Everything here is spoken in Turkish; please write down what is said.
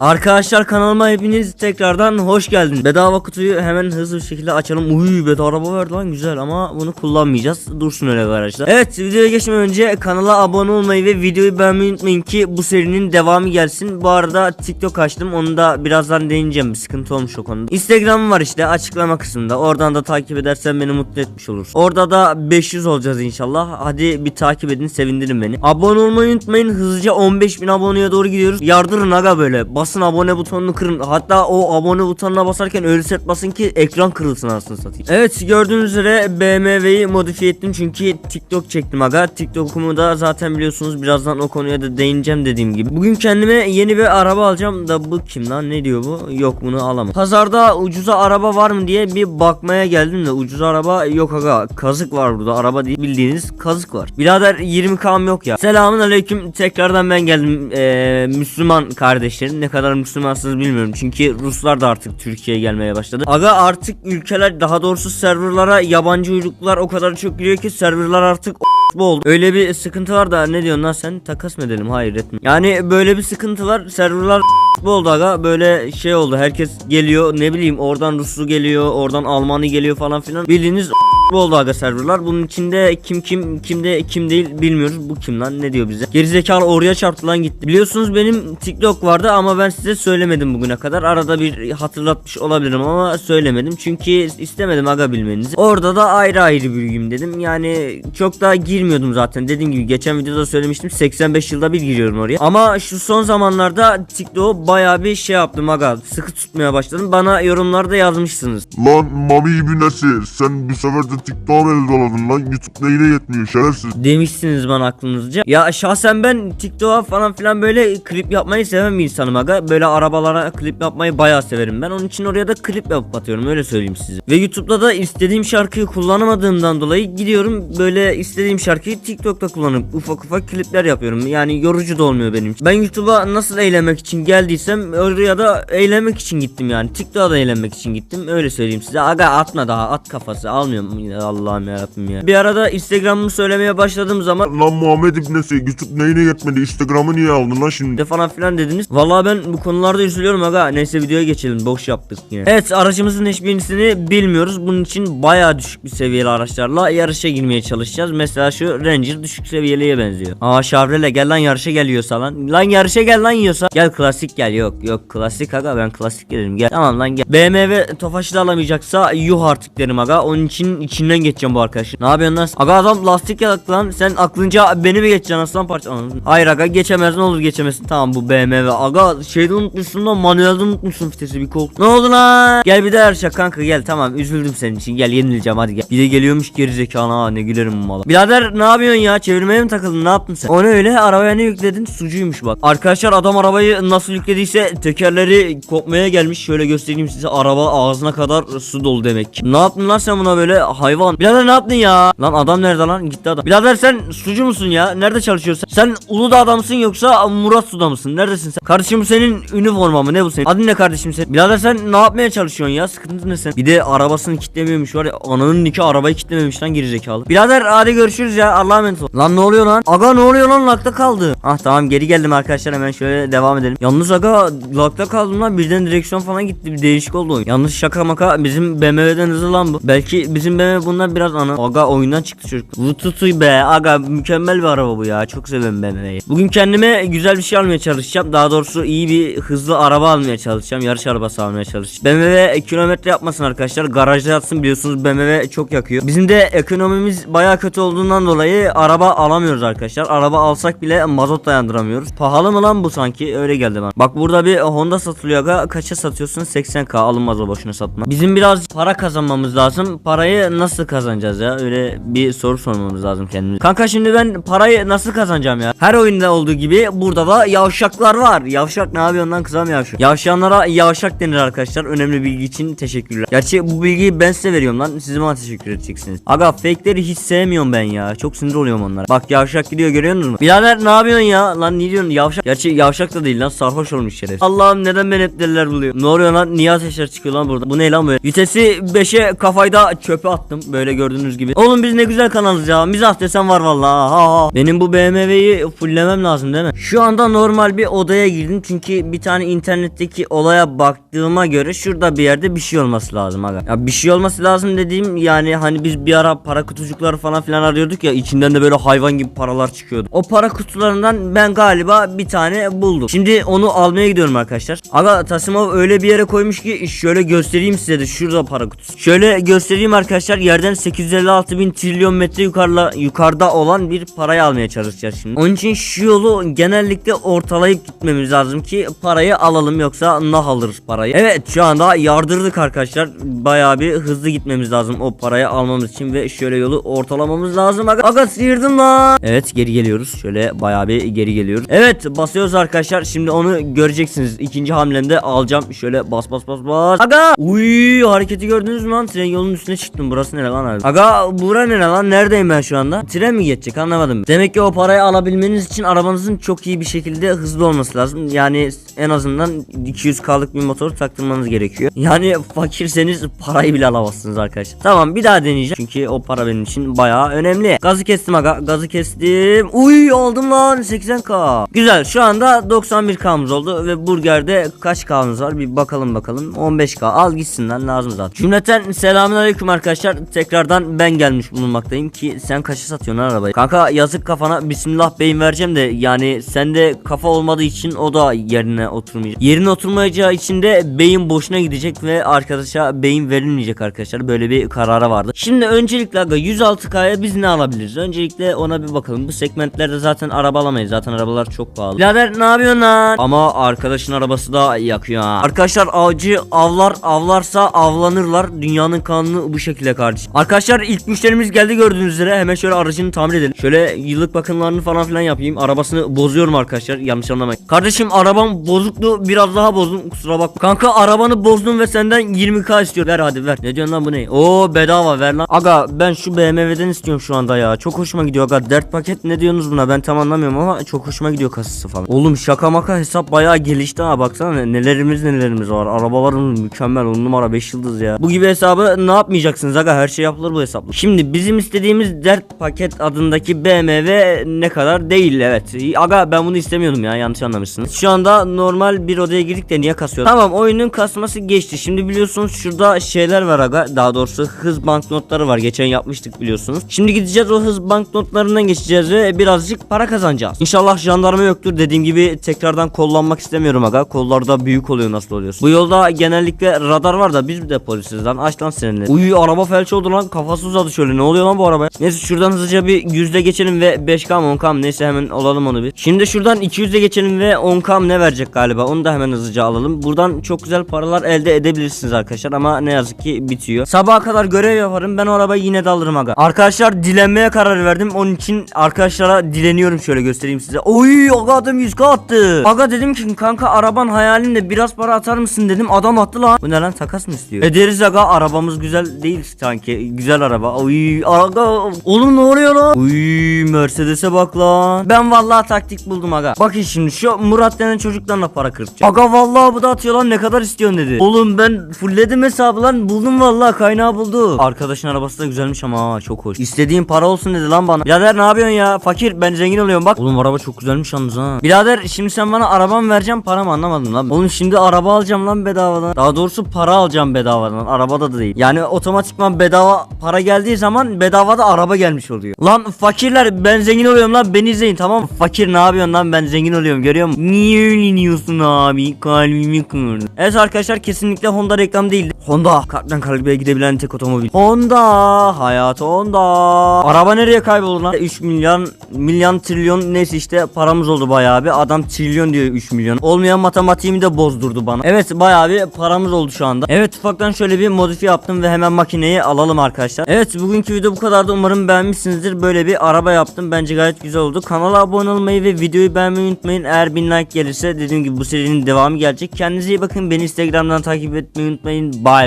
Arkadaşlar kanalıma hepiniz tekrardan hoş geldiniz. Bedava kutuyu hemen hızlı bir şekilde açalım. Uy bedava araba verdi lan güzel ama bunu kullanmayacağız. Dursun öyle arkadaşlar. Evet videoya geçmeden önce kanala abone olmayı ve videoyu beğenmeyi unutmayın ki bu serinin devamı gelsin. Bu arada TikTok açtım onu da birazdan değineceğim. Bir sıkıntı olmuş o konuda. Instagram var işte açıklama kısmında. Oradan da takip edersen beni mutlu etmiş olur. Orada da 500 olacağız inşallah. Hadi bir takip edin sevindirin beni. Abone olmayı unutmayın. Hızlıca 15.000 aboneye doğru gidiyoruz. Yardırın aga böyle. Basın abone butonunu kırın. Hatta o abone butonuna basarken öyle set basın ki ekran kırılsın aslında satayım. Evet gördüğünüz üzere BMW'yi modifiye ettim çünkü TikTok çektim aga. TikTok'umu da zaten biliyorsunuz birazdan o konuya da değineceğim dediğim gibi. Bugün kendime yeni bir araba alacağım da bu kim lan ne diyor bu? Yok bunu alamam. Pazarda ucuza araba var mı diye bir bakmaya geldim de ucuz araba yok aga. Kazık var burada araba değil bildiğiniz kazık var. Birader 20 kam yok ya. Selamun aleyküm tekrardan ben geldim. Ee, Müslüman kardeşlerim ne kadar Müslümansınız bilmiyorum. Çünkü Ruslar da artık Türkiye'ye gelmeye başladı. Aga artık ülkeler daha doğrusu serverlara yabancı uyruklar o kadar çok giriyor ki serverlar artık bu oldu. Öyle bir sıkıntı var da ne diyorsun lan sen takas mı edelim? Hayır etme. Yani böyle bir sıkıntı var. Serverlar bu oldu aga böyle şey oldu. Herkes geliyor ne bileyim oradan Ruslu geliyor, oradan Almanı geliyor falan filan. Bildiğiniz oldu aga serverlar. Bunun içinde kim kim kimde kim değil bilmiyoruz. Bu kim lan ne diyor bize? Gerizekalı oraya çarptı lan gitti. Biliyorsunuz benim TikTok vardı ama ben size söylemedim bugüne kadar. Arada bir hatırlatmış olabilirim ama söylemedim. Çünkü istemedim aga bilmenizi. Orada da ayrı ayrı büyüyeyim dedim. Yani çok da girmiyordum zaten. Dediğim gibi geçen videoda söylemiştim. 85 yılda bir giriyorum oraya. Ama şu son zamanlarda TikTok'u bayağı bir şey yaptım aga. Sıkı tutmaya başladım. Bana yorumlarda yazmışsınız. Lan Mami ibnesi sen bu sefer de TikTok'a el doladın lan YouTube neyine yetmiyor şerefsiz. demişsiniz bana aklınızca. Ya şahsen ben TikTok'a falan filan böyle klip yapmayı seven bir insanım aga. Böyle arabalara klip yapmayı bayağı severim ben. Onun için oraya da klip yapıp atıyorum öyle söyleyeyim size. Ve YouTube'da da istediğim şarkıyı kullanamadığımdan dolayı gidiyorum böyle istediğim şarkıyı TikTok'ta kullanıp ufak ufak klipler yapıyorum. Yani yorucu da olmuyor benim için. Ben YouTube'a nasıl eğlenmek için geldiysem oraya da eğlenmek için gittim yani. TikTok'a da eğlenmek için gittim. Öyle söyleyeyim size. Aga atma daha at kafası almıyorum. Ya Allah'ım yarabbim ya. Bir arada Instagram'ımı söylemeye başladığım zaman Lan Muhammed ibnesi YouTube neyine yetmedi Instagram'ı niye aldın lan şimdi? de falan filan dediniz. Vallahi ben bu konularda üzülüyorum aga. Neyse videoya geçelim. Boş yaptık yine. Evet aracımızın hiçbirisini bilmiyoruz. Bunun için bayağı düşük bir seviyeli araçlarla yarışa girmeye çalışacağız. Mesela şu Ranger düşük seviyeliye benziyor. Aa Chevrolet gel lan yarışa geliyorsa lan. Lan yarışa gel lan yiyorsa. Gel klasik gel. Yok yok klasik aga ben klasik gelirim gel. Tamam lan gel. BMW Tofaş'ı da alamayacaksa yuh artık derim aga. Onun için içinden geçeceğim bu arkadaşın. Ne yapıyorsun lan? Aga adam lastik yaktı lan. Sen aklınca beni mi geçeceksin aslan parça? Anladın. Hayır aga geçemez ne olur geçemezsin. Tamam bu BMW. Aga şeyde unutmuşsun lan manuelde unutmuşsun vitesi bir kol. Ne oldu lan? Gel bir de yarışa kanka gel tamam üzüldüm senin için. Gel yenileceğim hadi gel. Bir de geliyormuş gerizekalı ha ne gülerim mala. Birader ne yapıyorsun ya? Çevirmeye mi takıldın? Ne yaptın sen? O ne öyle? Arabaya ne yükledin? Sucuymuş bak. Arkadaşlar adam arabayı nasıl yüklediyse tekerleri kopmaya gelmiş. Şöyle göstereyim size. Araba ağzına kadar su dolu demek. Ne yaptın lan sen buna böyle hayvan? Birader ne yaptın ya? Lan adam nerede lan? Gitti adam. Birader sen sucu musun ya? Nerede çalışıyorsun? Sen Uludağ'da mısın yoksa Murat Su'da mısın? Neredesin sen? Kardeşim bu senin üniforma mı? Ne bu senin? Adın ne kardeşim sen? Birader sen ne yapmaya çalışıyorsun ya? Sıkıntı ne sen? Bir de arabasını kitlemiyormuş var ya. Ananın niki arabayı kitlememiş lan gerizekalı. Birader hadi görüşürüz ya. Allah'a emanet ol. Lan ne oluyor lan? Aga ne oluyor lan? Lakta kaldı. Ah tamam geri geldim arkadaşlar hemen şöyle devam edelim. Yalnız aga lakta kaldım lan. Birden direksiyon falan gitti. Bir değişik oldu oyun. Yalnız şaka maka bizim BMW'den hızlı lan bu. Belki bizim BMW bundan biraz ana. Aga oyundan çıktı çocuk. Vututuy be. Aga mükemmel bir araba bu ya. Çok seviyorum BMW'yi. Bugün kendime güzel bir şey almaya çalışacağım. Daha doğrusu iyi bir hızlı araba almaya çalışacağım. Yarış arabası almaya çalışacağım. BMW kilometre yapmasın arkadaşlar. Garajda yatsın biliyorsunuz BMW çok yakıyor. Bizim de ekonomimiz baya kötü olduğundan dolayı araba alamıyoruz arkadaşlar. Araba alsak bile mazot dayandıramıyoruz. Pahalı mı lan bu sanki? Öyle geldi bana. Bak burada bir Honda satılıyor aga. Kaça satıyorsun? 80k alınmaz o boşuna satma. Bizim biraz para kazanmamız lazım. Parayı nasıl kazanacağız ya? Öyle bir soru sormamız lazım kendimize. Kanka şimdi ben parayı nasıl kazanacağım ya? Her oyunda olduğu gibi burada da yavşaklar var. Yavşak ne yapıyorsun lan kızım yavşak? Yavşanlara yavşak denir arkadaşlar. Önemli bilgi için teşekkürler. Gerçi bu bilgiyi ben size veriyorum lan. Siz bana teşekkür edeceksiniz. Aga fake'leri hiç sevmiyorum ben ya. Çok sinir oluyorum onlara. Bak yavşak gidiyor görüyor musun? Birader ne yapıyorsun ya? Lan ne diyorsun yavşak? Gerçi yavşak da değil lan sarhoş olmuş şeref. Allah'ım neden beni hep deliler buluyor? Ne oluyor lan? Niye ateşler çıkıyor lan burada? Bu ne lan böyle? Vitesi 5'e kafayda çöpe attım. Böyle gördüğünüz gibi. Oğlum biz ne güzel kanalız ya. Mizah desen var vallahi. Ha, ha. Benim bu BMW'yi fulllemem lazım değil mi? Şu anda normal bir odaya girdim. Çünkü bir tane internetteki olaya baktığıma göre şurada bir yerde bir şey olması lazım aga. Ya bir şey olması lazım dediğim yani hani biz bir ara para kutucukları falan filan arıyorduk ya içinden de böyle hayvan gibi paralar çıkıyordu. O para kutularından ben galiba bir tane buldum. Şimdi onu almaya gidiyorum arkadaşlar. Aga Tasimov öyle bir yere koymuş ki şöyle göstereyim size de şurada para kutusu. Şöyle göstereyim arkadaşlar yerden 856 bin trilyon metre yukarıda, yukarıda olan bir parayı almaya çalışacağız şimdi. Onun için şu yolu genellikle ortalayıp gitmemiz lazım ki parayı alalım yoksa nah alırız parayı. Evet şu anda yardırdık arkadaşlar. Bayağı bir hızlı gitmemiz lazım o parayı almamız için ve şöyle yolu ortalamamız lazım. Aga, aga sıyırdım lan. Evet geri geliyoruz. Şöyle bayağı bir geri geliyoruz. Evet basıyoruz arkadaşlar. Şimdi onu göreceksiniz. İkinci hamlemde alacağım. Şöyle bas bas bas bas. Aga. Uy hareketi gördünüz mü lan? Yolunun üstüne çıktım. Burası nere lan abi? Aga bura nere lan? Neredeyim ben şu anda? Tren mi geçecek anlamadım. Demek ki o parayı alabilmeniz için arabanızın çok iyi bir şekilde hızlı olması lazım. Yani en azından 200k'lık bir motor taktırmanız gerekiyor. Yani fakirseniz parayı bile alamazsınız arkadaşlar. Tamam bir daha deneyeceğim. Çünkü o para benim için bayağı önemli. Gazı kestim aga. Gazı kestim. Uy aldım lan 80k. Güzel şu anda 91k'mız oldu ve burgerde kaç k'mız var bir bakalım bakalım. 15k al gitsin lan lazım zaten. Cümleten selamünaleyküm arkadaşlar. Tekrardan ben gelmiş bulunmaktayım ki sen kaça satıyorsun arabayı? Kanka yazık kafana bismillah beyin vereceğim de yani sende kafa olmadığı için o da yerine oturmayacak. Yerine oturmayacağı için de beyin boşuna gidecek ve arkadaşa beyin verilmeyecek arkadaşlar. Böyle bir karara vardı. Şimdi öncelikle aga 106k'ya biz ne alabiliriz? Öncelikle ona bir bakalım. Bu segmentlerde zaten araba alamayız. Zaten arabalar çok pahalı. Birader ne yapıyorsun lan? Ama arkadaşın arabası da yakıyor ha. Arkadaşlar avcı avlar avlarsa avlanırlar. Dünyanın kanunu bu şekilde kardeşim. Arkadaşlar ilk müşterimiz geldi gördüğünüz üzere. Hemen şöyle aracını tamir edelim. Şöyle yıllık bakımlarını falan filan yapayım. Arabasını bozuyorum arkadaşlar. Yanlış anlamayın. Kardeşim arabam bozuktu. Biraz daha bozdum. Kusura bakma. Kanka arabanı bozdum ve senden 20k istiyor. Ver hadi ver. Ne diyorsun lan bu ne? Oo bedava ver lan. Aga ben şu BMW'den istiyorum şu anda ya. Çok hoşuma gidiyor aga. Dert paket ne diyorsunuz buna? Ben tam anlamıyorum ama çok hoşuma gidiyor kasası falan. Oğlum şaka maka hesap bayağı gelişti ha. Baksana ne- nelerimiz nelerimiz var. Arabalarımız mükemmel. On numara 5 yıldız ya. Bu gibi hesabı ne yapmayacaksınız aga? Her şey yapılır bu hesapla. Şimdi bizim istediğimiz dert paket adındaki BMW ne kadar değil evet. Aga ben bunu istemiyordum ya yanlış anlamışsınız. Şu anda normal bir odaya girdik de niye kasıyor? Tamam oyunun kasması geçti. Şimdi biliyorsunuz şurada şeyler var aga. Daha doğrusu hız banknotları var. Geçen yapmıştık biliyorsunuz. Şimdi gideceğiz o hız banknotlarından geçeceğiz ve birazcık para kazanacağız. İnşallah jandarma yoktur. Dediğim gibi tekrardan kollanmak istemiyorum aga. Kollarda büyük oluyor nasıl oluyorsun. Bu yolda genellikle radar var da biz de polisiz lan. Aç lan seninle. Uy araba felç oldu lan. Kafası uzadı şöyle. Ne oluyor lan bu arabaya? Neyse şuradan hızlıca bir yüzde geçelim ve 5K 10K neyse hemen alalım onu bir. Şimdi şuradan 200'e geçelim ve 10K ne verecek galiba? Onu da hemen hızlıca alalım. Buradan çok güzel paralar elde edebilirsiniz arkadaşlar ama ne yazık ki bitiyor. Sabaha kadar görev yaparım. Ben o arabayı yine de alırım aga. Arkadaşlar dilenmeye karar verdim. Onun için arkadaşlara dileniyorum şöyle göstereyim size. Oy aga adam 100k attı. Aga dedim ki kanka araban hayalimde biraz para atar mısın dedim. Adam attı lan. Bu ne lan takas mı istiyor? Ederiz aga arabamız güzel değil sanki. Güzel araba. Oy aga. Oğlum ne oluyor lan? Uy Mercedes'e bak lan. Ben vallahi taktik buldum aga. Bakın şimdi şu Murat denen çocuklarla para kırpacağım. Aga vallahi bu da atıyor lan ne kadar istiyorsun dedi. Oğlum ben fullledim hesabı lan buldum vallahi kaynağı buldu. Arkadaşın arabası da güzelmiş ama çok hoş. İstediğin para olsun dedi lan bana. Birader ne yapıyorsun ya? Fakir ben zengin oluyorum bak. Oğlum araba çok güzelmiş yalnız ha. Birader şimdi sen bana arabamı vereceğim paramı anlamadım lan. Oğlum şimdi araba alacağım lan bedavadan. Daha doğrusu para alacağım bedavadan. Arabada da değil. Yani otomatikman bedava para geldiği zaman bedavada araba gelmiş oluyor. Lan fakirler ben zengin oluyorum lan beni izleyin tamam mı? Fakir ne yapıyorsun lan ben zengin oluyorum görüyor musun? Niye öyle abi? Kalbimi kırdın. Evet arkadaşlar kesinlikle Honda reklam değildi. Honda kalpten kalbe gidebilen tek otomobil. Honda hayat Honda. Araba nereye kayboldu lan? 3 milyon milyon trilyon neyse işte paramız oldu bayağı bir. Adam trilyon diyor 3 milyon. Olmayan matematiğimi de bozdurdu bana. Evet bayağı bir paramız oldu şu anda. Evet ufaktan şöyle bir modifiye yaptım ve hemen makineyi alalım arkadaşlar. Evet bugünkü video bu kadardı. Umarım beğenmişsinizdir. Böyle bir araba yaptım. Bence gayet güzel oldu. Kanala abone olmayı ve videoyu beğenmeyi unutmayın. Eğer 1000 like gelirse dediğim gibi bu serinin devamı gelecek. Kendinize iyi bakın. Beni Instagram'dan takip etmeyi unutmayın. Bye.